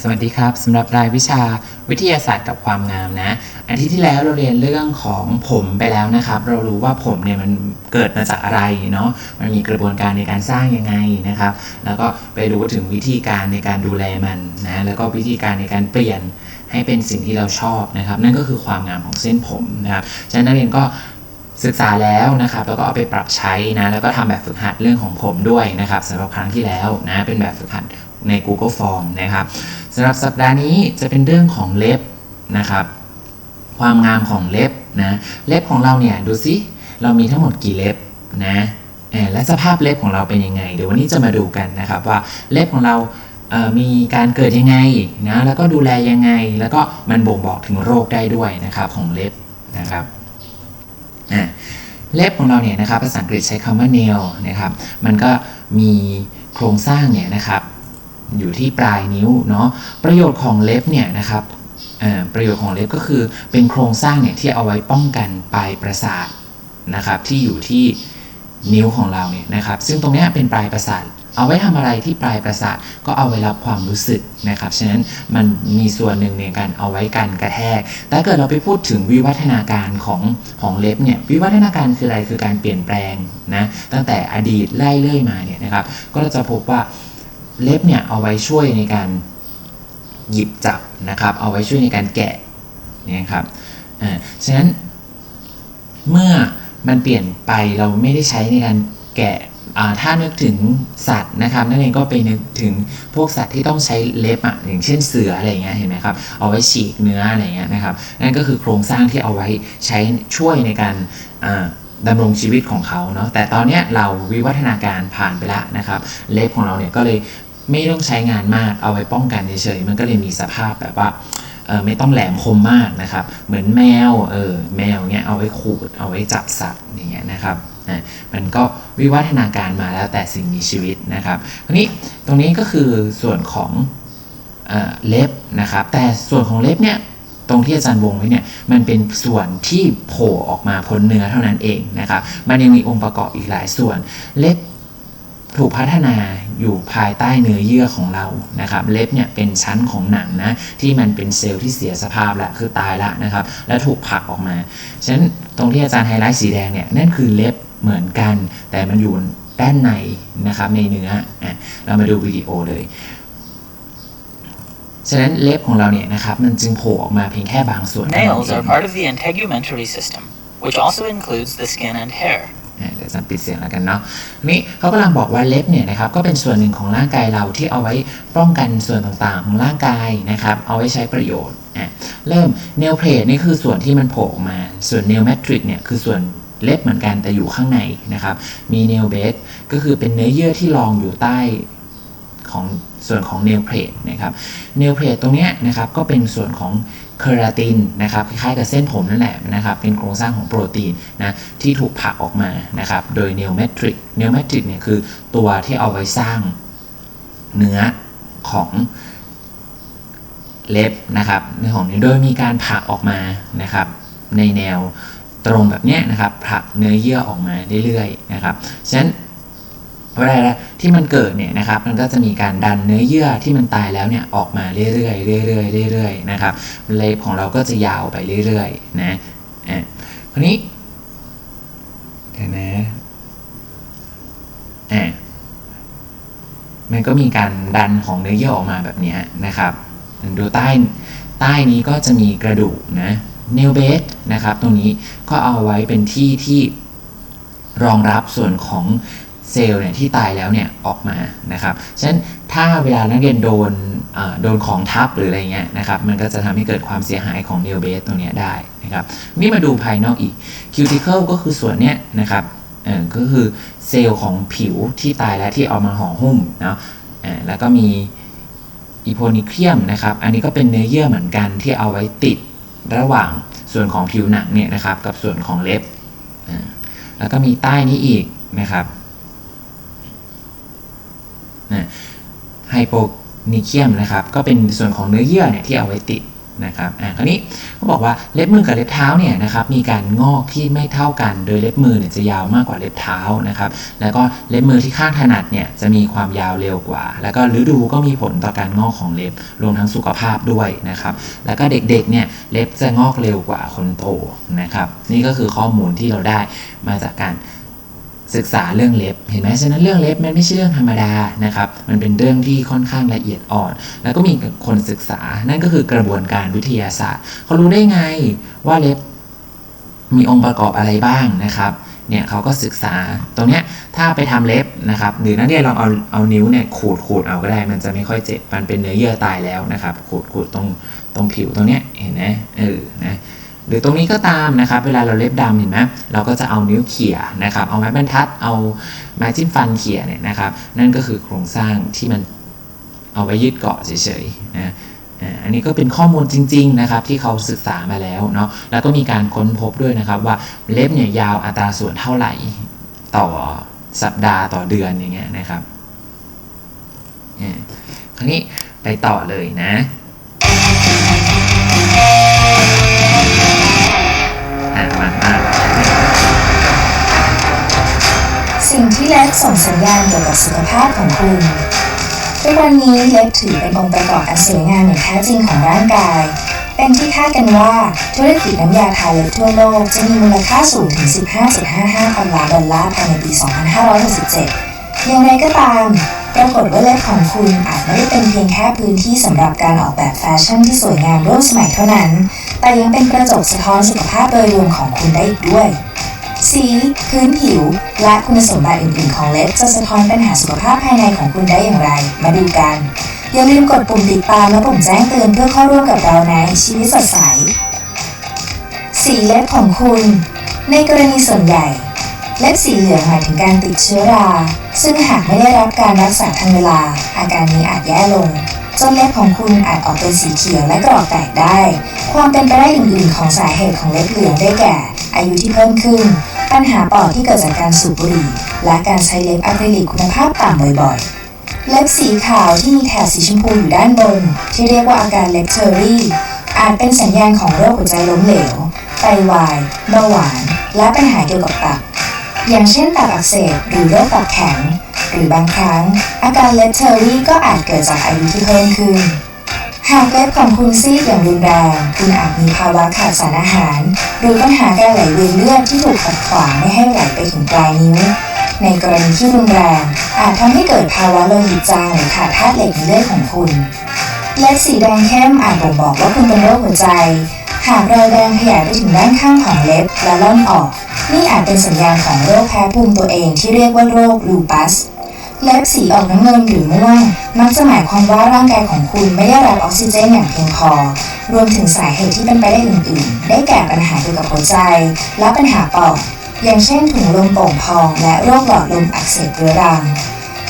สวัสดีครับสำหรับรายวิชาวิทยาศาสตร์กับความงามนะอาทิตย์ที่แล้วเราเรียนเรื่องของผมไปแล้วนะครับ เรารู้ว่าผมเนี่ยมันเกิดมาจากอะไรเนาะมันมีกระบวนการในการสร้างยังไงนะครับ แล้วก็ไปรู้ถึงวิธีการในการดูแลมันนะแล้วก็วิธีการในการเปลี่ยนให้เป็นสิ่งที่เราชอบนะครับ นั่นก็คือความงามของเส้นผมนะครับฉะนั้นนักเรียนก็ศึกษาแล้วนะครับ แล้วก็เอาไปปรับใช้นะ แล้วก็ทำแบบฝึกหัดเรื่องของผมด้วยนะครับสำหรับครั้งที่แล้วนะ เป็นแบบฝึกหัด ใน Google Form นะครับสำหรับสัปดาห์นี้จะเป็นเรื่องของเล็บนะครับ ความงามของเล็บนะเล็บของเราเนี่ยดูสิเรามีทั้งหมดกี่เล็บนะและสภาพเล็บของเราเป็นยังไง เดี๋ยววันนี้จะมาดูกันนะครับว่าเล็บของเราเอ่อมีการเกิดยังไงนะแล้วก็ดูแลยังไง แล้วก็มันบ่งบอกถึงโรคได้ด้วยนะครับของเล็บนะครับเล็บของเราเนี่ยนะครับภาษาอังกฤษใช้คำว่า nail นะครับมันก็มีโครงสร้างเนี่ยนะครับ อยู่ที่ปลายนิ้วเนาะประโยชน์ของเล็บเนี่ยนะครับประโยชน์ของเล็บก็คือเป็นโครงสร้างเนี่ยที่เอาไว้ป้องกันปลายประสาทนะครับที่อยู่ที่นิ้วของเราเนี่ยนะครับซึ่งตรงเนี้ยเป็นปลายประสาท เอาไว้ทำอะไรที่ปลายประสาทก็เอาไว้รับความรู้สึกนะครับฉะนั้นมันมีส่วนหนึ่งในการเอาไว้กันกระแทกแต่เกิดเราไปพูดถึงวิวัฒนาการของของเล็บเนี่ยวิวัฒนาการคืออะไรคือการเปลี่ยนแปลงนะตั้งแต่อดีตไล่เรื่อยมาเนี่ยนะครับก็จะพบว่า เล็บเนี่ยเอาไว้ช่วยในการหยิบจับนะครับ เอาไว้ช่วยในการแกะเนี่ยครับอ่าฉะนั้นเมื่อมันเปลี่ยนไปเราไม่ได้ใช้ในการแกะอ่าถ้านึกถึงสัตว์นะครับนั่นเองก็ไปนึกถึงพวกสัตว์ที่ต้องใช้เล็บอะอย่างเช่นเสืออะไรเงี้ยเห็นไหมครับเอาไว้ฉีกเนื้ออะไรเงี้ยนะครับนั่นก็คือโครงสร้างที่เอาไว้ใช้ช่วยในการดำรงชีวิตของเขาเนาะแต่ตอนเนี้ยเราวิวัฒนาการผ่านไปแล้วนะครับ เล็บของเราเนี่ยก็เลย ไม่ต้องใช้งานมากเอาไว้ป้องกันเฉยๆมันก็เลยมีสภาพแบบว่าเออไม่ต้องแหลมคมมากนะครับ เหมือนแมวเออแมวเนี้ยเอาไว้ขูดเอาไว้จับสัตว์อย่างเงี้ยนะครับอะมันก็วิวัฒนาการมาแล้วแต่สิ่งมีชีวิตนะครับทีนี้ตรงนี้ก็คือส่วนของเออเล็บนะครับ แต่ส่วนของเล็บเนี่ยตรงที่อาจารย์วงไว้เนี่ยมันเป็นส่วนที่โผล่ออกมาพ้นเนื้อเท่านั้นเองนะครับ มันยังมีองค์ประกอบอีกหลายส่วนเล็บ ถูกพัฒนาอยู่ภายใต้เนื้อเยื่อของเรานะครับ เล็บเนี่ยเป็นชั้นของหนังนะที่มันเป็นเซลล์ที่เสียสภาพแล้วคือตายแล้วนะครับ แล้วถูกผลักออกมาฉะนั้นตรงที่อาจารย์ไฮไลท์สีแดงเนี่ยนั่นคือเล็บเหมือนกัน แต่มันอยู่ด้านในนะครับในเนื้ออเรามาดูวิดีโอเลยฉะนั้นเล็บของเราเนี่ยนะครับมันจึงโผล่ออกมาเพียงแค่บางส่วนเท่านั้น Nails เอง are part of the integumentary system, which also includes the skin and hair. ปิดเสียงแล้วกันเนาะนี่เขากำลังบอกว่าเล็บเนี่ยนะครับก็เป็นส่วนหนึ่งของร่างกายเราที่เอาไว้ป้องกันส่วนต่างๆ ของร่างกายนะครับเอาไว้ใช้ประโยชน์อะเริ่มเนลเพลทนี่คือส่วนที่มันโผล่ออกมา ส่วนเนลแมทริกเนี่ยคือส่วนเล็บเหมือนกันแต่อยู่ข้างในนะครับ มีเนลเบสก็คือเป็นเนื้อเยื่อที่รองอยู่ใต้ของส่วนของเนลเพลทนะครับ เนลเพลทตรงเนี้ยนะครับก็เป็นส่วนของ เคราตินนะครับคล้ายๆกับเส้นผมนั่นแหละนะครับเป็นโครงสร้างของโปรตีนนะที่ถูกผลักออกมานะครับโดยเนลเมทริกเนลเมทริกเนี่ยคือตัวที่เอาไว้สร้างเนื้อของเล็บนะครับในของนี้โดยมีการผลักออกมานะครับในแนวตรงแบบนี้นะครับผลักเนื้อเยื่อออกมาเรื่อยๆนะครับฉะนั้นเวลา ที่มันเกิดเนี่ยนะครับมันก็จะมีการดันเนื้อเยื่อที่มันตายแล้วเนี่ยออกมาเรื่อยๆเรื่อยๆเรื่อยๆนะครับเล็บของเราก็จะยาวไปเรื่อยๆนะอะคราวนี้เดี๋ยวนะอะมันก็มีการดันของเนื้อเยื่อออกมาแบบนี้นะครับดูใต้ใต้นี้ก็จะมีกระดูกนะเนลเบสนะครับตรงนี้ก็เอาไว้เป็นที่ที่รองรับส่วนของ เซลล์เนี่ยที่ตายแล้วเนี่ยออกมานะครับฉะนั้นถ้าเวลานักเรียนโดนโดนของทับหรืออะไรเงี้ยนะครับมันก็จะทำให้เกิดความเสียหายของเนลเบสตรงเนี้ยได้นะครับนี่มาดูภายนอกอีกคิวติเคิลก็คือส่วนเนี้ยนะครับเออก็คือเซลล์ของผิวที่ตายแล้วที่เอามาห่อหุ้มเนาะอ่าแล้วก็มีอีโพนิเคลียมนะครับ อันนี้ก็เป็นเนื้อเยื่อเหมือนกันที่เอาไว้ติดระหว่างส่วนของผิวหนังเนี่ยนะครับ กับส่วนของเล็บอ่าแล้วก็มีใต้นี้อีกนะครับ ไฮโปนิเคียมนะครับก็เป็นส่วนของเนื้อเยื่อเนี่ยที่เอาไว้ติดนะครับอ่าคราวนี้เขาบอกว่าเล็บมือกับเล็บเท้าเนี่ยนะครับมีการงอกที่ไม่เท่ากัน โดยเล็บมือเนี่ยจะยาวมากกว่าเล็บเท้านะครับแล้วก็เล็บมือที่ข้างถนัดเนี่ยจะมีความยาวเร็วกว่า แล้วก็ฤดูก็มีผลต่อการงอกของเล็บรวมทั้งสุขภาพด้วยนะครับแล้วก็เด็กๆเนี่ยเล็บจะงอกเร็วกว่าคนโตนะครับนี่ก็คือข้อมูลที่เราได้มาจากการ ศึกษาเรื่องเล็บเห็นไหมฉะนั้นเรื่องเล็บมันไม่ใช่เรื่องธรรมดานะครับ มันเป็นเรื่องที่ค่อนข้างละเอียดอ่อน แล้วก็มีคนศึกษา นั่นก็คือกระบวนการวิทยาศาสตร์ เขารู้ได้ไงว่าเล็บมีองค์ประกอบอะไรบ้างนะครับ เนี่ยเขาก็ศึกษา ตรงเนี้ยถ้าไปทำเล็บนะครับ หรือนักเรียนลองเอาเอานิ้วเนี่ยขูดขูดเอาก็ได้ มันจะไม่ค่อยเจ็บ มันเป็นเนื้อเยื่อตายแล้วนะครับ ขูดขูดตรงตรงผิวตรงเนี้ยเห็นไหมเออ นะ หรือตรงนี้ก็ตามนะครับ เวลาเราเล็บดำเห็นไหมเราก็จะเอานิ้วเขี่ยนะครับ เอาไม้บรรทัด เอาไม้จิ้มฟันเขี่ยเนี่ยนะครับ นั่นก็คือโครงสร้างที่มันเอาไว้ยึดเกาะเฉยๆนะอันนี้ก็เป็นข้อมูลจริง ๆ นะครับ ที่เขาศึกษามาแล้วเนาะแล้วก็มีการค้นพบด้วยนะครับว่าเล็บเนี่ยยาวอัตราส่วนเท่าไหร่ต่อสัปดาห์ต่อเดือนอย่างเงี้ยนะครับอ่าคราวนี้ไปต่อเลยนะ อะมามาสิ่งที่เล็บส่งสัญญาณเกี่ยวกับสุขภาพของคุณทุกวันนี้เล็บถือเป็นองค์ประกอบอันสวยงามอย่างแท้จริงของร่างกาย เป็นที่คาดกันว่าธุรกิจน้ำยาทาเล็บทั่วโลกจะมีมูลค่าสูงถึง 15.55พันล้านดอลลาร์ภายในปี 2567 อย่างไรก็ตาม ปรากฏว่าเล็บของคุณอาจไม่ได้เป็นเพียงแค่พื้นที่สำหรับการออกแบบแฟชั่นที่สวยงามร่วมสมัยเท่านั้น แต่ยังเป็นกระจกสะท้อนสุขภาพโดยรวมของคุณได้อีกด้วย สี พื้นผิว และคุณสมบัติอื่นๆของเล็บจะสะท้อนปัญหาสุขภาพภายในของคุณได้อย่างไร มาดูกัน อย่าลืมกดปุ่มติดตามและปุ่มแจ้งเตือนเพื่อเข้าร่วมกับเราในชีวิตสดใส สีเล็บของคุณ ในกรณีส่วนใหญ่เล็บสีเหลืองหมายถึงการติดเชื้อรา ซึ่งหากไม่ได้รับการรักษาทันเวลา อาการนี้อาจแย่ลง จนเล็บของคุณอาจออกเป็นสีเขียวและกรอกแตกได้ ความเป็นไปได้อื่นๆของสาเหตุของเล็บเหลืองได้แก่ อายุที่เพิ่มขึ้น ปัญหาปอดที่เกิดจากการสูบบุหรี่ และการใช้เล็บอะคริลิกคุณภาพต่ำบ่อยๆเล็บสีขาวที่มีแถบสีชมพูอยู่ด้านบน ที่เรียกว่าอาการเล็บเทอรี่ อาจเป็นสัญญาณของโรคหัวใจล้มเหลว ไตวายเบาหวาน และปัญหาเกี่ยวกับตับ อย่างเช่นตับอักเสบหรือโรคตับแข็ง หรือบางครั้ง อาการเล็บเทอรี่ก็อาจเกิดจากอายุที่เพิ่มขึ้น หากเล็บของคุณซีดอย่างรุนแรง คุณอาจมีภาวะขาดสารอาหาร หรือปัญหาการไหลเวียนเลือดที่ถูกขัดขวางไม่ให้ไหลไปถึงปลายนิ้ว ในกรณีที่รุนแรง อาจทำให้เกิดภาวะโลหิตจางหรือขาดธาตุเหล็กในเลือดของคุณ เล็บสีแดงเข้มอาจบ่งบอกว่าคุณเป็นโรคหัวใจ หากรอยแดงขยายไปถึงด้านข้างของเล็บและล่อนออกนี่อาจเป็นสัญญาณของโรคแพ้ภูมิตัวเองที่เรียกว่าโรคลูปัส เล็บสีออกน้ำเงินหรือม่วงมักจะหมายความว่าร่างกายของคุณไม่ได้รับออกซิเจนอย่างเพียงพอ รวมถึงสาเหตุที่เป็นไปได้อื่นๆ ได้แก่ปัญหาเกี่ยวกับหัวใจ และปัญหาปอดอย่างเช่นถุงลมโป่งพอง และโรคหลอดลมอักเสบเรื้อรัง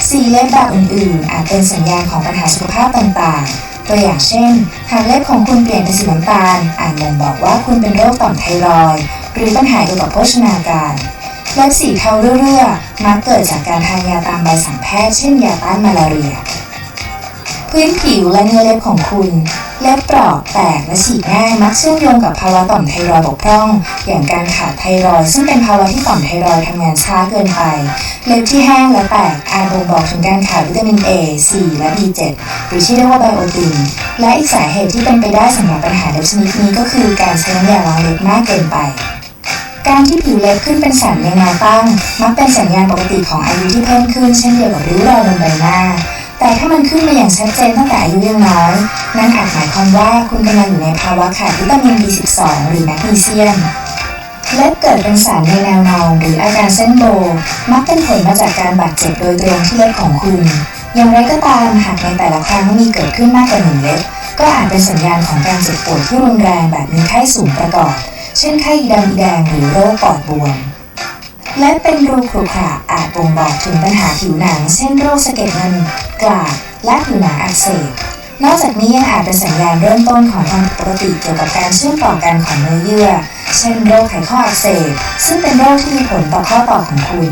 สีเล็บแบบอื่นๆ อาจเป็นสัญญาณของปัญหาสุขภาพต่างๆตัวอย่างเช่น หากเล็บของคุณเปลี่ยนเป็นสีน้ำตาลอาจบ่งบอกว่าคุณเป็นโรคต่อมไทรอยด์หรือปัญหาเกี่ยวกับโภชนาการ เล็บสีเทาเรื่อๆมักเกิดจากการทานยาตามใบสั่งแพทย์เช่นยาต้านมาลาเรีย พื้นผิวและเนื้อเล็บของคุณเล็บเปราะแตกและฉีกง่ายมักเชื่อมโยงกับภาวะต่อมไทรอยด์บกพร่อง อย่างการขาดไทรอยด์ซึ่งเป็นภาวะที่ต่อมไทรอยด์ทำงานช้าเกินไป เล็บที่แห้งและแตกอาจบ่งบอกถึงการขาดวิตามิน A C และ B7 หรือที่เรียกว่าไบโอติน และอีกสาเหตุที่เป็นไปได้สำหรับปัญหาเล็บชนิดนี้ก็คือการใช้น้ำยาล้างเล็บมากเกินไป การที่ผิวเล็บขึ้นเป็นสันในแนวตั้ง มักเป็นสัญญาณปกติของอายุที่เพิ่มขึ้นเช่นเดียวกับริ้วรอยบนใบหน้า แต่ถ้ามันขึ้นมาอย่างชัดเจนตั้งแต่อายุยังน้อย นั่นอาจหมายความว่าคุณกำลังอยู่ในภาวะขาดวิตามิน B12 หรือแมกนีเซียมเล็บเกิดเป็นสารในแนวนอนหรืออาการเส้นโบมักเป็นผลมาจากการบาดเจ็บโดยตรงที่เล็บของคุณ อย่างไรก็ตามหากในแต่ละครั้งมีเกิดขึ้นมากกว่าหนึ่งเล็บ ก็อาจเป็นสัญญาณของการเจ็บปวดที่รุนแรงแบบมีไข้สูงประกอบ เช่นไข้ดำแดงหรือโรคปอดบวม และเป็นรูขรุขระอาจบ่งบอกถึงปัญหาผิวหนัง เช่นโรคสะเก็ดเงินกลากและผิวหนังอักเสบนอกจากนี้ยังอาจเป็นสัญญาณเริ่มต้นของความผิดปกติเกี่ยวกับการเชื่อมต่อกันของเนื้อเยื่อ เช่นโรคไขข้ออักเสบ ซึ่งเป็นโรคที่มีผลต่อข้อต่อของคุณ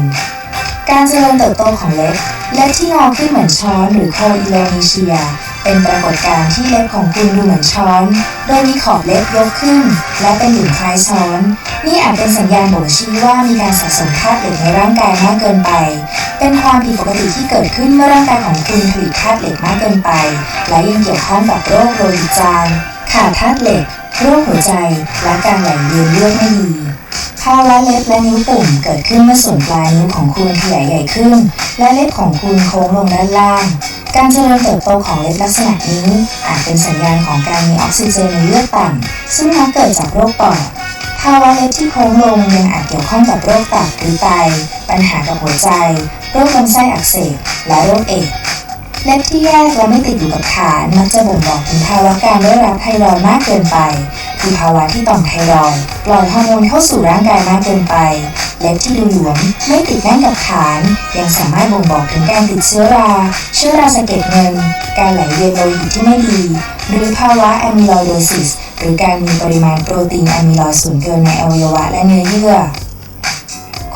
การเจริญเติบโตของเล็บเล็บที่งอขึ้นเหมือนช้อนหรือโคอิโลนีเชีย เป็นปรากฏการณ์ที่เล็บของคุณดูเหมือนช้อน โดยมีขอบเล็บยกขึ้น และเป็นหลุมคล้ายช้อน นี่อาจเป็นสัญญาณบ่งชี้ว่ามีการสะสมธาตุเหล็กในร่างกายมากเกินไป เป็นความผิดปกติที่เกิดขึ้นเมื่อร่างกายของคุณผลิตธาตุเหล็กมากเกินไป และยังเกี่ยวข้องกับโรคโลหิตจางขาดธาตุเหล็ก โรคหัวใจ และการไหลเวียนเลือดไม่ดีภาวะเล็บและนิ้วปุ่มเกิดขึ้นเมื่อส่วนปลายนิ้วของคุณขยายใหญ่ขึ้น และเล็บของคุณโค้งลงด้านล่าง การเจริญเติบโตของเล็บลักษณะนี้อาจเป็นสัญญาณของการมีออกซิเจนในเลือดต่ำซึ่งมักเกิดจากโรคปอดภาวะเล็บที่โค้งลงยังอาจเกี่ยวข้องกับโรคตับหรือไต ปัญหากับหัวใจ โรคลำไส้อักเสบ และโรคเอดเล็บที่แยกและไม่ติดอยู่กับฐานมักจะบ่งบอกถึงภาวะการได้รับไทรอยมากเกินไป คือภาวะที่ต่อมไทรอยด์ปล่อยฮอร์โมนเข้าสู่ร่างกายมากเกินไป เล็บที่ดูหลวมไม่ติดแน่นกับฐาน ยังสามารถบ่งบอกถึงการติดเชื้อรา เชื้อราสะเก็ดเงิน การไหลเวียนโลหิตที่ไม่ดี หรือภาวะอะมิโลโดซิสหรือการมีปริมาณโปรตีนอะมิลอยด์สูงเกินในอวัยวะและเนื้อเยื่อ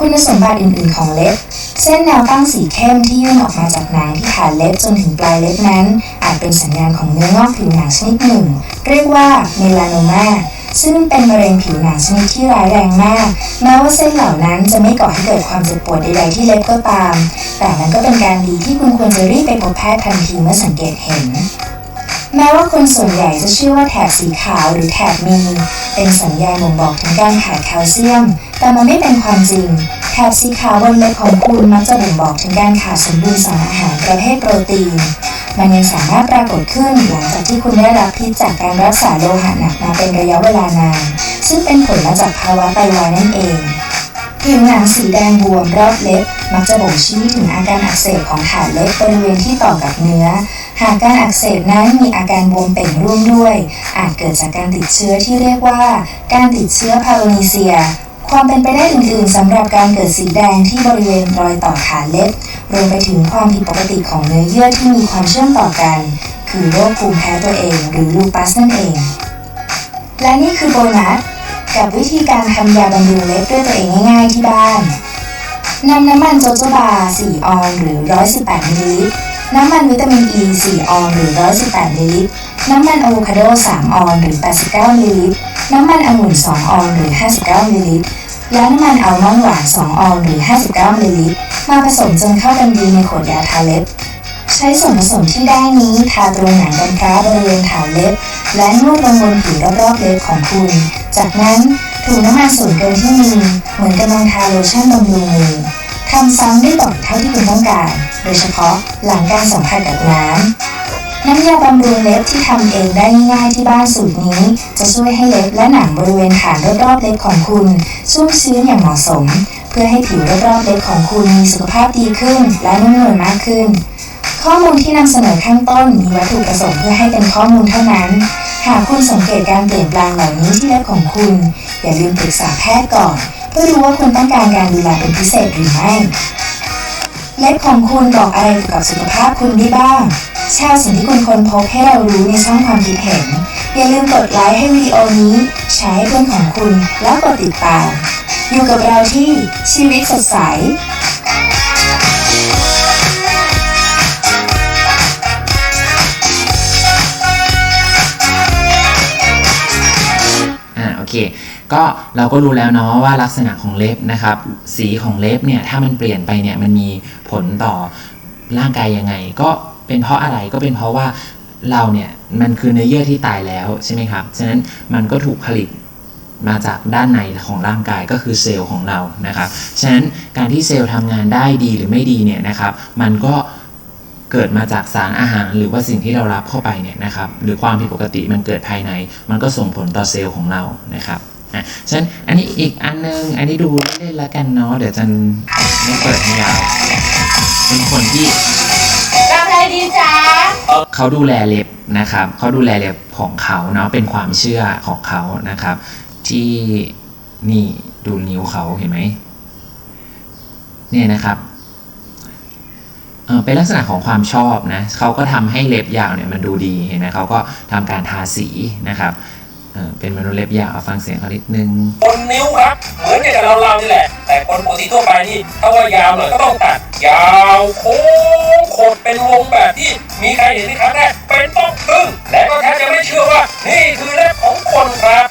คุณสมบัติอื่นๆของเล็บ เส้นแนวตั้งสีเข้มที่ยื่นออกมาจากหนังที่ฐานเล็บจนถึงปลายเล็บนั้น อาจเป็นสัญญาณของเนื้องอกผิวหนังชนิดหนึ่ง เรียกว่าเมลานโนมาซึ่งเป็นมะเร็งผิวหนังชนิดที่ร้ายแรงมาก แม้ว่าเส้นเหล่านั้นจะไม่ก่อให้เกิดความเจ็บปวดใดๆที่เล็บก็ตาม แต่มันก็เป็นการดีที่คุณควรจะรีบไปพบแพทย์ทันทีเมื่อสังเกตเห็น แม้ว่าคนส่วนใหญ่จะเชื่อว่าแถบสีขาวหรือแถบมี เป็นสัญญาณบ่งบอกถึงการขาดแคลเซียม แต่มันไม่เป็นความจริง แถบสีขาวบนเล็บของคุณมักจะบ่งบอกถึงการขาดสมดุลสารอาหารประเภทโปรตีน มันยังสามารถปรากฏขึ้นหลังจากที่คุณได้รับพิษจากการรักษาโลหะหนักมาเป็นระยะเวลานาน ซึ่งเป็นผลมาจากภาวะไตวายนั่นเองผิวหนังสีแดงบวมรอบเล็บ มักจะบ่งชี้ถึงอาการอักเสบของฐานเล็บบริเวณที่ต่อกับเนื้อ หากการอักเสบนั้นมีอาการบวมเป่งร่วมด้วย อาจเกิดจากการติดเชื้อที่เรียกว่า การติดเชื้อพาโรนีเซีย ความเป็นไปได้อื่นๆสำหรับการเกิดสีแดงที่บริเวณรอยต่อฐาเล็บ รวมไปถึงความผิดปกติของเนื้อเยื่อที่มีความเชื่อมต่อกัน คือโรคภูมิแพ้ตัวเองหรือลูปัสนั่นเอง และนี่คือโบนัสกับวิธีการทำยาบำรุงเล็บด้วยตัวเองง่าย ๆที่บ้านนำน้ำมันโจโจบา 4 ออนหรือ 118มิลลิลิตร น้ำมันวิตามินอ e ี4ออนหรือ 118มิลลิลิตร น้ำมันอะโวคาโด 3 ออนหรือ 89มิลลิลิตร น้ำมันองุ่น 2 ออนหรือ 59มิลลิลิตร และน้ำมันอัลมอนด์หวาน 2 ออนหรือ 59มิลลิลิตร มาผสมจนเข้ากันดีในขวดยาทาเล็บ ใช้ส่วนผสมที่ได้นี้ทาตรงหนังกำพร้าบริเวณฐานเล็บ และนวดลงบนผิวรอบๆเล็บของคุณ จากนั้นถูน้ำมันส่วนเกินที่มีเหมือนกำลังทาโลชั่นบำรุงมือ ทำซ้ำได้บ่อยเท่าที่คุณต้องการ โดยเฉพาะหลังการสัมผัสกับน้ำ น้ำยาบำรุงเล็บที่ทำเองได้ง่ายที่บ้านสูตรนี้ จะช่วยให้เล็บและหนังบริเวณฐานรอบๆเล็บของคุณชุ่มชื้นอย่างเหมาะสม เพื่อให้ผิวรอบๆเล็บของคุณมีสุขภาพดีขึ้น และนุ่มนวลมากขึ้น ข้อมูลที่นำเสนอข้างต้นมีวัตถุประสงค์เพื่อให้เป็นข้อมูลเท่านั้น หากคุณสังเกตการเปลี่ยนแปลงเหล่านี้ที่เล็บของคุณ อย่าลืมปรึกษาแพทย์ก่อน เพื่อดูว่าคุณต้องการการดูแลเป็นพิเศษหรือไม่เล็บของคุณบอกอะไรเกี่ยวกับสุขภาพคุณได้บ้าง แชร์สิ่งที่คุณค้นพบให้เรารู้ในช่องความคิดเห็น อย่าลืมกดไลค์ให้วิดีโอนี้ แชร์ให้เพื่อนของคุณ แล้วกดติดตาม อยู่กับเราที่ชีวิตสดใสอ่าโอเค ก็เราก็รู้แล้วเนาะว่าลักษณะของเล็บนะครับ สีของเล็บเนี่ยถ้ามันเปลี่ยนไปเนี่ยมันมีผลต่อร่างกายยังไง ก็เป็นเพราะอะไรก็เป็นเพราะว่าเราเนี่ยมันคือเนื้อเยื่อที่ตายแล้วใช่ไหมครับ ฉะนั้นมันก็ถูกผลิตมาจากด้านในของร่างกายก็คือเซลล์ของเรานะครับ ฉะนั้นการที่เซลล์ทำงานได้ดีหรือไม่ดีเนี่ยนะครับ มันก็เกิดมาจากสารอาหารหรือว่าสิ่งที่เรารับเข้าไปเนี่ยนะครับ หรือความผิดปกติมันเกิดภายใน มันก็ส่งผลต่อเซลล์ของเรานะครับ อะฉะนั้นอันนี้อีกอันนึง อันนี้ดูเล่นๆแล้วกันเนาะ เดี๋ยวจะไม่เปิดให้ยาวเป็นคนที่ทำอะไรดีจ๊ะเขาดูแลเล็บนะครับ เขาดูแลเล็บของเขาเนาะ เป็นความเชื่อของเขานะครับ ที่นี่ดูนิ้วเขาเห็นไหมเนี่ยนะครับเอ่อเป็นลักษณะของความชอบนะเขาก็ทำให้เล็บยาวเนี่ยมันดูดีเห็นไหมเขาก็ทำการทาสีนะครับ เป็นมนุษย์เล็บยาวฟังเสียงเขานิดนึงบนนิ้วครับ เหมือนกับเราเราๆนี่แหละ แต่คนปกติทั่วไปนี่ถ้าว่ายาวหน่อยก็ต้องตัด ยาวโค้งโคดเป็นวงแบบที่มีใครเห็นที่ครั้งแรกเป็นต้องทึ่งและก็แทบจะไม่เชื่อว่า นี่คือเล็บของคนครับ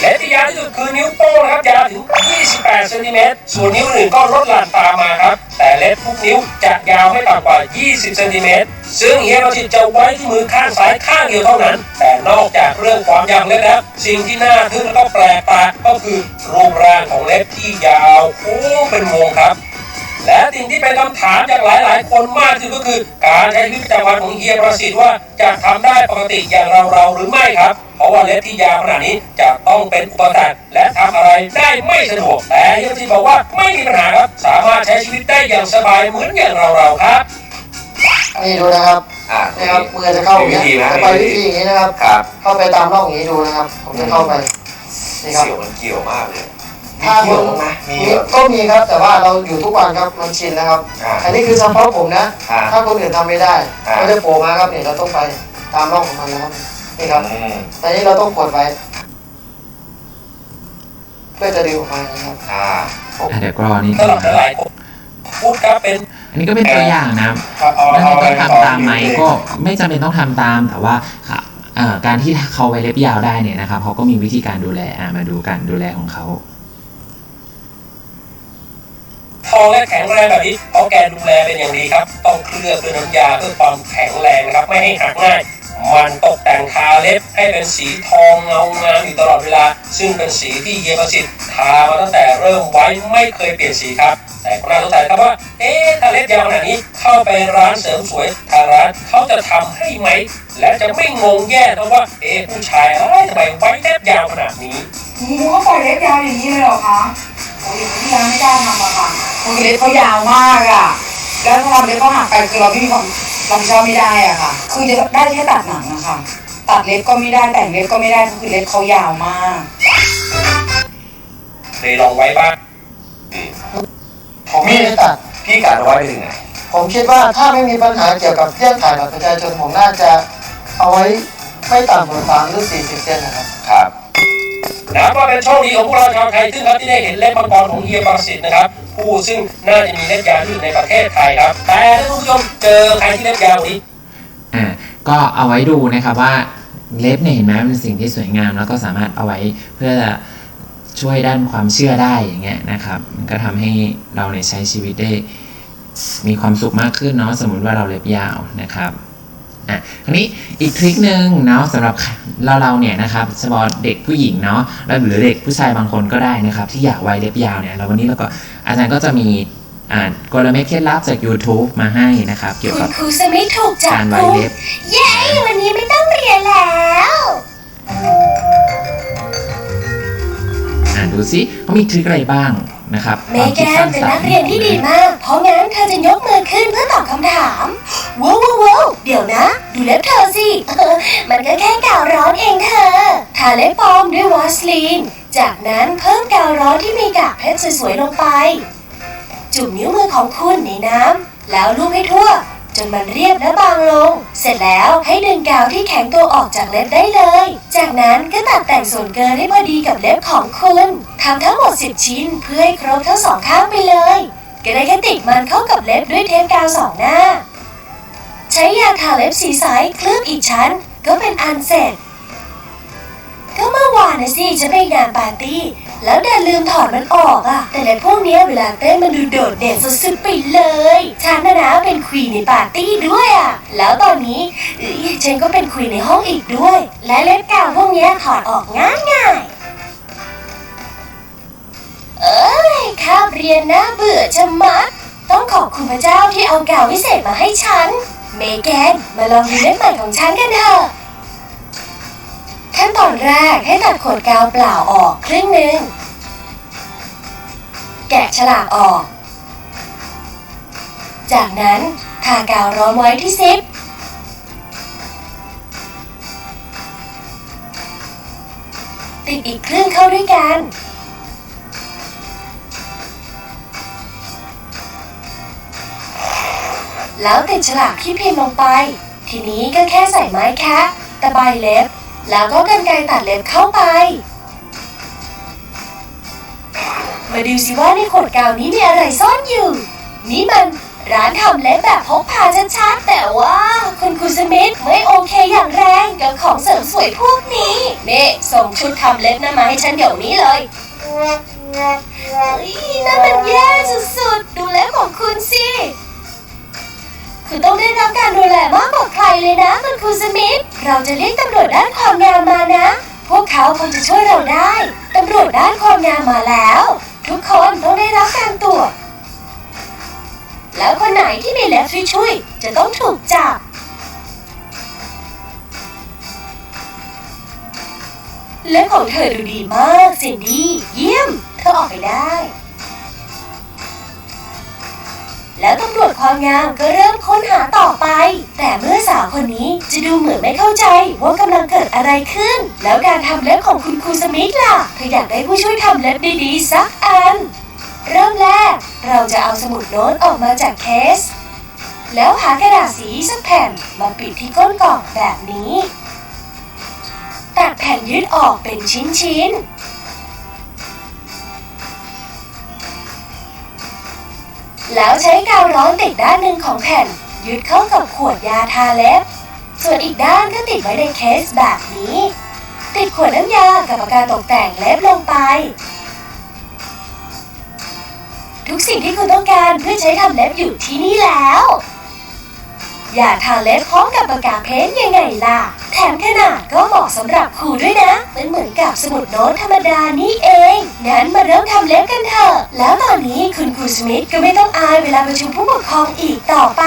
เล็บที่ยาวที่สุดคือนิ้วโป้งนะครับยาวถึง 28เซนติเมตรส่วนนิ้วหนึ่งก็ลดหลั่นตามมาครับ เล็บทุกนิ้วจะยาวไม่ต่ำกว่า 20เซนติเมตรซึ่งเฮียประสิทธิ์จะไว้ที่มือข้างซ้ายข้างเดียวเท่านั้น แต่นอกจากเรื่องความยาวเล็บแล้วสิ่งที่น่าทึ่งและก็แปลกตาก็คือรูปร่างของเล็บที่ยาวโค้งเป็นวงครับ และสิ่งที่เป็นคำถามจากหลาย ๆ คนมากที่สุดก็คือ การใช้ชีวิตประจำวันของเฮียประสิทธิ์ว่าจะทำได้ปกติอย่างเราเราๆหรือไม่ครับ เพราะว่าเล็บที่ยาวขนาดนี้จะต้องเป็นอุปสรรคและทำอะไรได้ไม่สะดวกแต่เฮียประสิทธิ์บอกว่าไม่มีปัญหาครับ สามารถใช้ชีวิตได้อย่างสบายเหมือนอย่างเราเราๆครับนี่ดูนะครับอ่านี่ครับมือจะเข้าอย่างมีนี้วิธีนะจะไปวิธีอย่างนี้นะครับครับ เข้าไปตามร่องอย่างนี้ดูนะครับ ผมจะเข้าไปนี่ครับเสี่ยวมันเกี่ยวมากเลย ถ้าเกี่ยวบ้างไหมมีมีเหรอก็มีครับแต่ว่าเราอยู่ทุกวันครับมันชินนะครับ อ่า อันนี้คือเฉพาะผมนะ อ่าถ้าคนอื่นทำไม่ได้อ่า เขาจะโผล่มาครับนี่เราต้องไปตามร่องของมันนะครับนี่ครับอืมตอนนี้เราต้องกดไว้ เพื่อจะดึงออกมานะครับ อ่าอะเดี๋ยวกรอนิดสำนึหรับงหลายๆคนพูดครับเป็นอันนี้ก็เป็นตัวอย่างนะเอาแล้วเอาต้องไปทำตามไหมก็ไม่จำเป็นต้องทำตามแต่ว่าค่ะเอ่อการที่เขาไว้เล็บยาวได้เนี่ยนะครับเขาก็มีวิธีการดูแลอะมาดูการดูแลของเขา ท องและแข็งแรงแบบนี้เพราะแกดูแลเป็นอย่างดีครับ ต้องเคลือบด้วยน้ำยาเพื่อความแข็งแรงนะครับไม่ให้หักง่ายมันตกแต่งทาเล็บให้เป็นสีทองเงางามอยู่ตลอดเวลา ซึ่งเป็นสีที่เฮียประสิทธิ์ทามาตั้งแต่เริ่มไว้ไม่เคยเปลี่ยนสีครับ แต่ก็น่าสงสัยครับว่า เอ๊ะถ้าเล็บยาวขนาดนี้เข้าไปร้านเสริมสวยทางร้านเขาจะทำให้ไหม และจะไม่งงแย่นะว่า เอ๊ะผู้ชายอะไรทำไมไว้เล็บยาวขนาดนี้หมูเขาปล่อยเล็บยาวอย่างนี้เลยเหรอคะ ที่ร้านไม่กล้าทำอะค่ะคือเล็บเขายาวมากอะแล้วถ้าทำเล็บเขาหักไปคือเราไม่มีความรับผิดชอบไม่ได้อะค่ะ คือจะได้แค่ตัดหนังอะค่ะ ตัดเล็บก็ไม่ได้แต่งเล็บก็ไม่ได้คือเล็บเขายาวมาก เคยลองไว้บ้างผมไม่มีได้ตัด พี่กัดเอาไว้ไปถึงไหนผมคิดว่าถ้าไม่มีปัญหาเกี่ยวกับเรื่องถ่ายบัตรประชาชนผมน่าจะเอาไว้ไม่ต่ำกว่าสามหรือสี่สิบเซนนะครับ ครับ นับว่าเป็นโชคดีของพวกเราชาวไทยซึ่งครับที่ได้เห็นเล็บมังกรของเฮียประสิทธิ์นะครับผู้ซึ่งน่าจะมีเล็บยาวที่ในประเทศไทยครับ แต่ถ้าคุณผู้ชมเจอใครที่เล็บยาวว่านี้อ่าก็เอาไว้ดูนะครับว่าเล็บเนี่ยเห็นไหมเป็นสิ่งที่สวยงาม แล้วก็สามารถเอาไว้เพื่อช่วยด้านความเชื่อได้อย่างเงี้ยนะครับมันก็ทำให้เราเนี่ยใช้ชีวิตได้มีความสุขมากขึ้นเนาะสมมติว่าเราเล็บยาวนะครับ อะคราวนี้อีกทริคหนึ่งเนาะสำหรับเราเราเนี่ยนะครับเฉพาะเด็กผู้หญิงเนาะแล้วหรือเด็กผู้ชายบางคนก็ได้นะครับ ที่อยากไว้เล็บยาวเนี่ยแล้ววันนี้เราก็อาจารย์ก็จะมีอ่ากลเม็ดเคล็ดลับจาก YouTube มาให้นะครับ เกี่ยวคุกัณบครูสมิธถูกจับการไว้กุมเล็บเย้วันนี้ไม่ต้องเรียนแล้วอ่านดูซิเขามีทริคอะไรบ้าง นะครับเมความแกคิดสร้านงเป็นสรนัรกค์เรียนที่ดีมาก เพราะงั้นเธอจะยกมือขึ้นเพื่อตอบคำถามว้าวว้าวว้าวเดี๋ยวนะ ดูเล็บเธอสิเออมันก็แค่กาวร้อนเองเธอ ทาเล็บปลอมด้วยวาสลีน จากนั้นเพิ่มกาวร้อนที่มีกากเพชรสวยๆลงไป จุ่มนิ้วมือของคุณในน้ำแล้วลูบให้ทั่ว จนมันเรียบและบางลง เสร็จแล้วให้ดึงกาวที่แข็งตัวออกจากเล็บได้เลย จากนั้นก็ตัดแต่งส่วนเกินให้พอดีกับเล็บของคุณทำทั้งหมด 10 ชิ้นเพื่อให้ครบทั้งสองข้างไปเลย ก็ได้แค่ติดมันเข้ากับเล็บด้วยเทปกาวสองหน้า ใช้ยาทาเล็บสีใสเคลือบอีกชั้น ก็เป็นอันเสร็จ ก็เมื่อวานนะสิฉันไปงานปาร์ตี้ แล้วดันลืมถอดมันออกอะแต่ในพวกเนี้ยเวลาเต้นมันดูโดดเด่นสุดๆไปเลย ฉันนะนะเป็นควีนในปาร์ตี้ด้วยอะแล้วตอนนี้เอ้ยฉันก็เป็นควีนในห้องอีกด้วย และเล็บกาวพวกเนี้ยถอดออกง่ายๆเอ้ยคาบเรียนน่าเบื่อชะมัด ต้องขอบคุณพระเจ้าที่เอากาววิเศษมาให้ฉัน เมแกนมาลองดูเล็บใหม่ของฉันกันเถอะ ขั้นตอนแรกให้ตัดขวดกาวเปล่าออกครึ่งหนึ่ง แกะฉลากออก จากนั้นทากาวร้อนไว้ที่ซิป ติดอีกครึ่งเข้าด้วยกัน แล้วติดฉลากที่พิมพ์ลงไป ทีนี้ก็แค่ใส่ไม้แคะตะไบเล็บ แล้วก็กันไกรตัดเล็บเข้าไป มาดูสิว่าในขวดกาวนี้มีอะไรซ่อนอยู่ นี่มันร้านทำเล็บแบบพกพาชัดๆแต่ว่าคุณครูสมิธไม่โอเคอย่างแรงกับของเสริมสวยพวกนี้เน่ส่งชุดทำเล็บนั่นมาให้ฉันเดี๋ยวนี้เลยเฮ้ยนั่นมันแย่สุดๆ ดูเล็บของคุณสิ คุณต้องได้รับการดูแลมากกว่าใครเลยนะคุณครูสมิธเราจะเรียกตำรวจด้านความงามมานะ พวกเขาคงจะช่วยเราได้ ตำรวจด้านความงามมาแล้ว ทุกคนต้องได้รับการตรวจแล้วคนไหนที่มีเล็บช่วยๆจะต้องถูกจับเล็บของเธอดูดีมากสินดี้เยี่ยม เธอออกไปได้ แล้วตำรวจความงามก็เริ่มค้นหาต่อไป แต่เมื่อสาวคนนี้จะดูเหมือนไม่เข้าใจว่ากำลังเกิดอะไรขึ้น แล้วการทำเล็บของคุณครูสมิธล่ะเธออยากได้ผู้ช่วยทำเล็บดีๆสักอัน เริ่มแรก เราจะเอาสมุดโน้ตออกมาจากเคส แล้วหากระดาษสีสักแผ่นมาปิดที่ก้นกล่องแบบนี้ ตัดแผ่นยืดออกเป็นชิ้นๆ แล้วใช้กาวร้อนติดด้านหนึ่งของแผ่น ยึดเข้ากับขวดยาทาเล็บ ส่วนอีกด้านก็ติดไว้ในเคสแบบนี้ ติดขวดน้ำยากับปากกาตกแต่งเล็บลงไป ทุกสิ่งที่คุณต้องการเพื่อใช้ทำเล็บอยู่ที่นี่แล้ว อย่าทาเล็บพร้อมกับปากกาเพ้นยังไงล่ะ แถมขนาดก็เหมาะสำหรับครูด้วยนะมันเหมือนกับสมุดโน้ตธรรมดานี่เอง งั้นมาเริ่มทำเล็บกันเถอะ แล้วตอนนี้คุณครูสมิธก็ไม่ต้องอายเวลาประชุมผู้ปกครองอีกต่อไป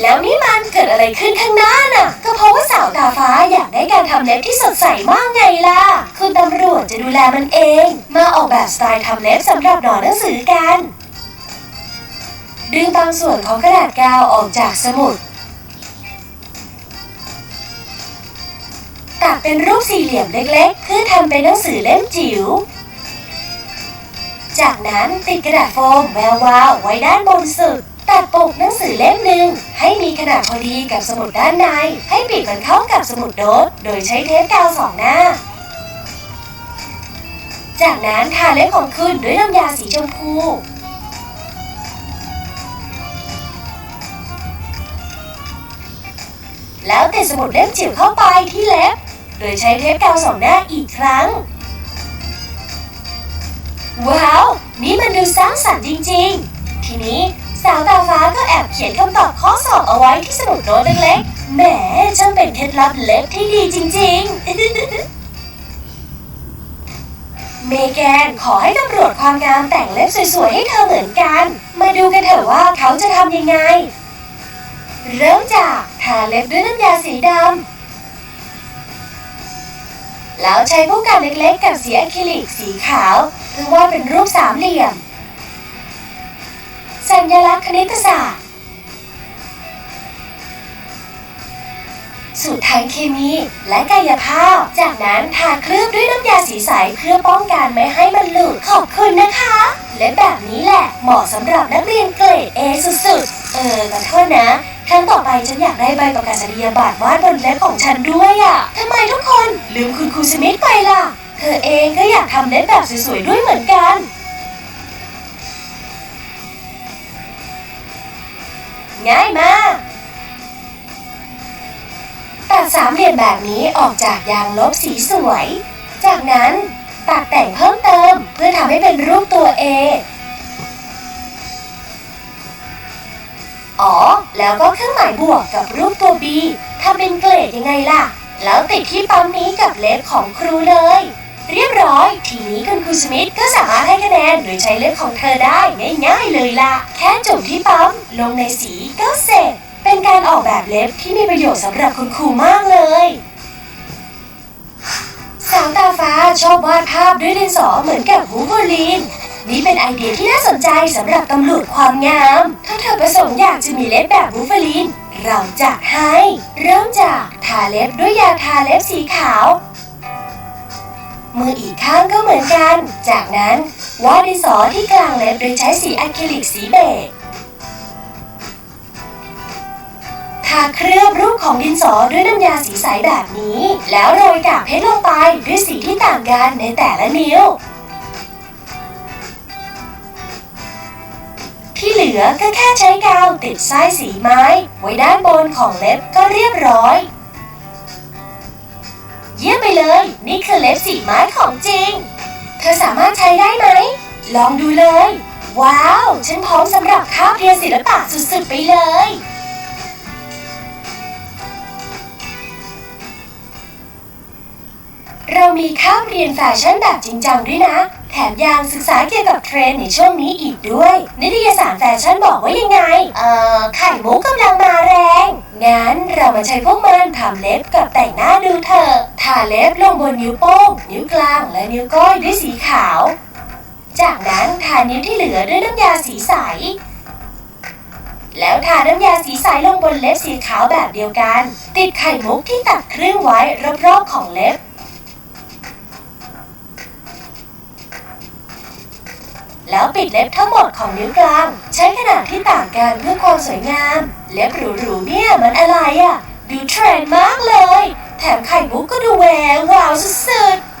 แล้วนี่มันเกิดอะไรขึ้นข้างหน้าน่ะ ก็เพราะว่าสาวตาฟ้าอยากได้การทำเล็บที่สดใสมากไงล่ะ คุณตำรวจจะดูแลมันเอง มาออกแบบสไตล์ทำเล็บสำหรับหนอนหนังสือกัน ดึงบางส่วนของกระดาษกาวออกจากสมุด ตัดเป็นรูปสี่เหลี่ยมเล็กๆ เพื่อทำเป็นหนังสือเล่มจิ๋ว จากนั้นติดกระดาษโฟมแวววาวไว้ด้านบนสุด ตัดปกหนังสือเล่มหนึ่งให้มีขนาดพอดีกับสมุดด้านใน ให้ปิดมันเข้ากับสมุดโน้ตโดยใช้เทปกาวสองหน้าจากนั้นทาเล็บของคุณด้วยน้ำยาสีชมพู แล้วติดสมุดเล่มจิ๋วเข้าไปที่เล็บ โดยใช้เทปกาวสองหน้าอีกครั้ง ว้าว นี่มันดูสร้างสรรค์จริงๆ ทีนี้สาวตาฟ้าก็แอบเขียนคำตอบข้อสอบเอาไว้ที่สมุดโน้ตเล็กๆ แหมช่างเป็นเคล็ดลับเล็บที่ดีจริงๆ เมแกนขอให้ตำรวจความงามแต่งเล็บสวยๆ ให้เธอเหมือนกัน มาดูกันเถอะว่าเขาจะทำยังไง เริ่มจากทาเล็บด้วยน้ำยาสีดำ แล้วใช้ผู้กันเล็กๆ กับสีอะคริลิกสีขาว เพื่อวาดเป็นรูปสามเหลี่ยม สัญลักษณ์คณิตศาสตร์ สูตรทางเคมีและกายภาพ จากนั้นทาเคลือบด้วยน้ำยาสีใสเพื่อป้องกันไม่ให้มันหลุด ขอบคุณนะคะ และแบบนี้แหละเหมาะสำหรับนักเรียนเกรด A สุดๆ เออขอโทษนะ ครั้งต่อไปฉันอยากได้ใบประกาศนียบัตรวาดบนเล็บของฉันด้วยอะ่ะทำไมทุกคนลืมคุณครูสมิธไปล่ะ เธอเองก็อยากทำเล็บแบบสวยๆด้วยเหมือนกัน ง่ายมากตัดสามเหลี่ยมแบบนี้ออกจากยางลบสีสวย จากนั้นตัดแต่งเพิ่มเติมเพื่อทำให้เป็นรูปตัว A อ๋อ แล้วก็เครื่องหมายบวกกับรูปตัว B ทำเป็นเกรดยังไงล่ะ แล้วติดที่ปั๊มนี้กับเล็บของครูเลย เรียบร้อย ทีนี้คุณครูสมิธก็สามารถให้คะแนนโดยใช้เล็บของเธอได้ง่ายๆเลยล่ะ แค่จุ่มที่ปั๊มลงในสีก็เสร็จ เป็นการออกแบบเล็บที่มีประโยชน์สำหรับคุณครูมากเลยสาวตาฟ้าชอบวาดภาพด้วยดินสอเหมือนกับวูฟอลีน นี่เป็นไอเดียที่น่าสนใจสำหรับตำรวจความงาม ถ้าเธอประสงค์อยากจะมีเล็บแบบบูฟเฟลิน เราจะให้ เริ่มจากทาเล็บด้วยยาทาเล็บสีขาว มืออีกข้างก็เหมือนกัน จากนั้นวาดดินสอที่กลางเล็บโดยใช้สีอะคริลิกสีเบจทาเคลือบรูปของดินสอด้วยน้ำยาสีใสแบบนี้ แล้วโรยกากเพชรลงไปด้วยสีที่ต่างกันในแต่ละนิ้ว ที่เหลือก็แค่ใช้กาวติดไส้สีไม้ ไว้ด้านบนของเล็บก็เรียบร้อย เยี่ยมไปเลย นี่คือเล็บสีไม้ของจริง เธอสามารถใช้ได้ไหม ลองดูเลย ว้าว ฉันพร้อมสำหรับข้าวเรียนศิลปะสุดๆไปเลยเรามีข้ามเรียนแฟชั่นแบบจริงจังด้วยนะ แถมยังศึกษาเกี่ยวกับเทรนด์ในช่วงนี้อีกด้วย นิตยสารแฟชั่นบอกว่ายังไง เอ่อ ไข่มุกกำลังมาแรง งั้นเรามาใช้พวกมันทำเล็บกับแต่งหน้าดูเถอะทาเล็บลงบนนิ้วโป้ง นิ้วกลางและนิ้วก้อยด้วยสีขาว จากนั้นทานิ้วที่เหลือด้วยน้ำยาสีใส แล้วทาน้ำยาสีใสลงบนเล็บสีขาวแบบเดียวกัน ติดไข่มุกที่ตัดครึ่งไว้รอบๆของเล็บ แล้วปิดเล็บทั้งหมดของนิ้วกลาง ใช้ขนาดที่ต่างกันเพื่อความสวยงาม เล็บหรูๆเนี่ยมันอะไรอะ่ะ ดูเทรนด์มากเลย แถมไข่มุกก็ดูแวววาวสุดๆ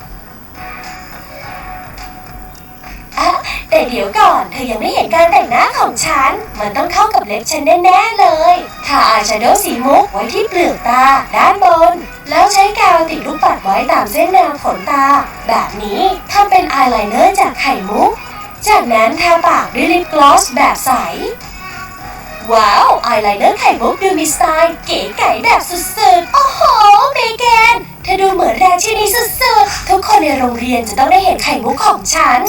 อะแต่เดี๋ยวก่อนเธอยังไม่เห็นการแต่งหน้าของฉัน มันต้องเข้ากับเล็บฉันแน่ๆเลยทาอายแชโดว์สีมุกไว้ที่เปลือกตาด้านบน แล้วใช้กาวติดลูกปัดไว้ตามเส้นแนวขนตา แบบนี้ทำเป็นอายไลเนอร์จากไข่มุก จากนั้นทาปากด้วยลิปกลอสแบบใส ว้าวอายไลเนอร์ไข่มุกดูมีสไตล์เก๋ไก๋แบบสุดๆ โอ้โหเมแกนเธอดูเหมือนราชินีสุดๆ ทุกคนในโรงเรียนจะต้องได้เห็นไข่มุกของฉัน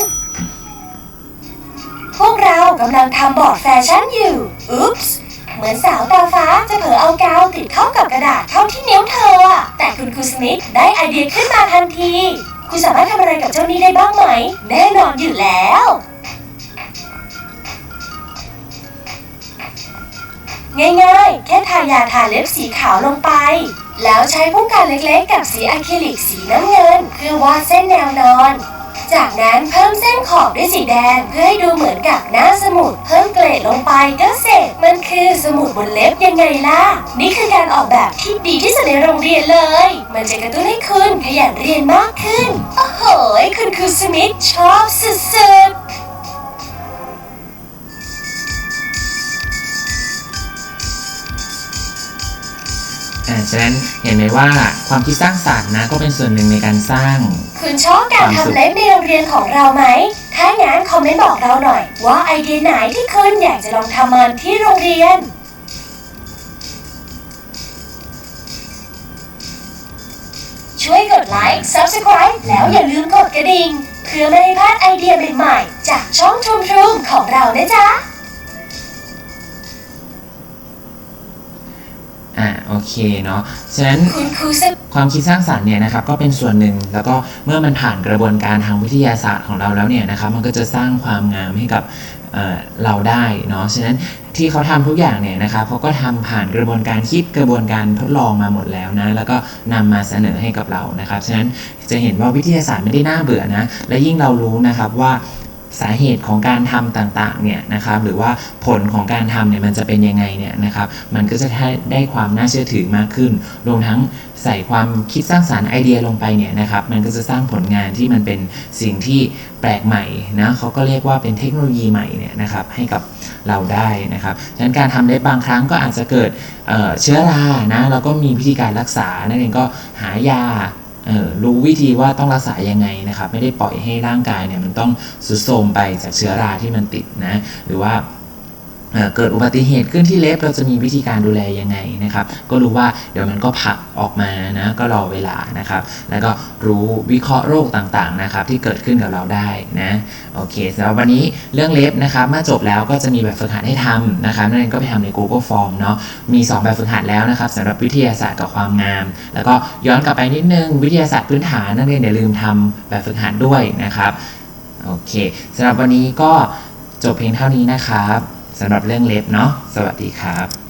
พวกเรากำลังทำบอร์ดแฟชั่นอยู่ อุ๊ปส์เหมือนสาวตาฟ้าจะเผลอเอากาวติดเข้ากับกระดาษเข้าที่นิ้วเธอ แต่คุณครูสมิธได้ไอเดียขึ้นมาทันที คุณสามารถทำอะไรกับเจ้านี้ได้บ้างไหม แน่นอนอยู่แล้ว ง่ายๆ แค่ทายาทาเล็บสีขาวลงไป แล้วใช้ผู้กันเล็กๆ กับสีอะคริลิกสีน้ำเงิน เพื่อวาดเส้นแนวนอน จากนั้นเพิ่มเส้นขอบด้วยสีแดงเพื่อให้ดูเหมือนกับหน้าสมุด เพิ่มเกรดลงไปก็เสร็จ มันคือสมุดบนเล็บยังไงล่ะ นี่คือการออกแบบที่ดีที่สุดในโรงเรียนเลย มันจะกระตุ้นให้คุณขยันเรียนมากขึ้น โอ้โห คุณครูสมิธชอบสุดๆ อ่าฉะนั้นเห็นไหมว่าความคิดสร้างสรรค์นะก็เป็นส่วนหนึ่งในการสร้าง คุณชอบการทำเล็บในโรงเรียนของเราไหม ถ้างั้นคอมเมนต์บอกเราหน่อย ว่าไอเดียไหนที่คุณอยากจะลองทำมันที่โรงเรียนช่วยกดไลค์ Subscribe แล้วอย่าลืมกดกระดิ่ง เพื่อไม่ให้พลาดไอเดียใหม่ๆ จากช่องทุมทรุมของเรานะจ๊ะ เคเนาะฉะนั้นความคิดสร้างสรรค์เนี่ยนะครับก็เป็นส่วนหนึ่ง แล้วก็เมื่อมันผ่านกระบวนการทางวิทยาศาสตร์ของเราแล้วเนี่ยนะครับมันก็จะสร้างความงามให้กับเอ่อเราได้เนาะฉะนั้นที่เขาทำทุกอย่างเนี่ยนะครับเขาก็ทำผ่านกระบวนการคิดกระบวนการทดลองมาหมดแล้วนะแล้วก็นำมาเสนอให้กับเรานะครับฉะนั้นจะเห็นว่าวิทยาศาสตร์ไม่ได้น่าเบื่อนะและยิ่งเรารู้นะครับว่า สาเหตุของการทำต่างๆเนี่ยนะครับหรือว่าผลของการทำเนี่ยมันจะเป็นยังไงเนี่ยนะครับมันก็จะได้ได้ความน่าเชื่อถือมากขึ้นรวมทั้งใส่ความคิดสร้างสารรค์ไอเดียลงไปเนี่ยนะครับมันก็จะสร้างผลงานที่มันเป็นสิ่งที่แปลกใหม่นะเขาก็เรียกว่าเป็นเทคโนโลยีใหม่เนี่ยนะครับให้กับเราได้นะครับฉะนั้นการทำเล็บบางครั้งก็อาจจะเกิดเเชื้อรานะแล้วก็มีวิธีการรักษานั่นเองก็หายา รู้วิธีว่าต้องรักษายังไงนะครับ ไม่ได้ปล่อยให้ร่างกายเนี่ยมันต้องสุดโทมไปจากเชื้อราที่มันติดนะ หรือว่า เกิดอุบัติเหตุขึ้นที่เล็บเราจะมีวิธีการดูแลยังไงนะครับ ก็รู้ว่าเดี๋ยวมันก็ผักออกมานะก็รอเวลานะครับ แล้วก็รู้วิเคราะห์โรคต่างๆนะครับ ที่เกิดขึ้นกับเราได้นะโอเคสำหรับวันนี้เรื่องเล็บนะครับเมื่อจบแล้วก็จะมีแบบฝึกหัดให้ทำนะครับนั่นก็ไปทำใน Google Form เนาะมี 2 แบบฝึกหัดแล้วนะครับสำหรับวิทยาศาสตร์กับความงาม แล้วก็ย้อนกลับไปนิดนึงวิทยาศาสตร์พื้นฐานนักเรียนอย่าลืมทำแบบฝึกหัดด้วยนะครับโอเคสำหรับวันนี้ก็จบเพียงเท่านี้นะครับ สำหรับเรื่องเล็บเนาะสวัสดีครับ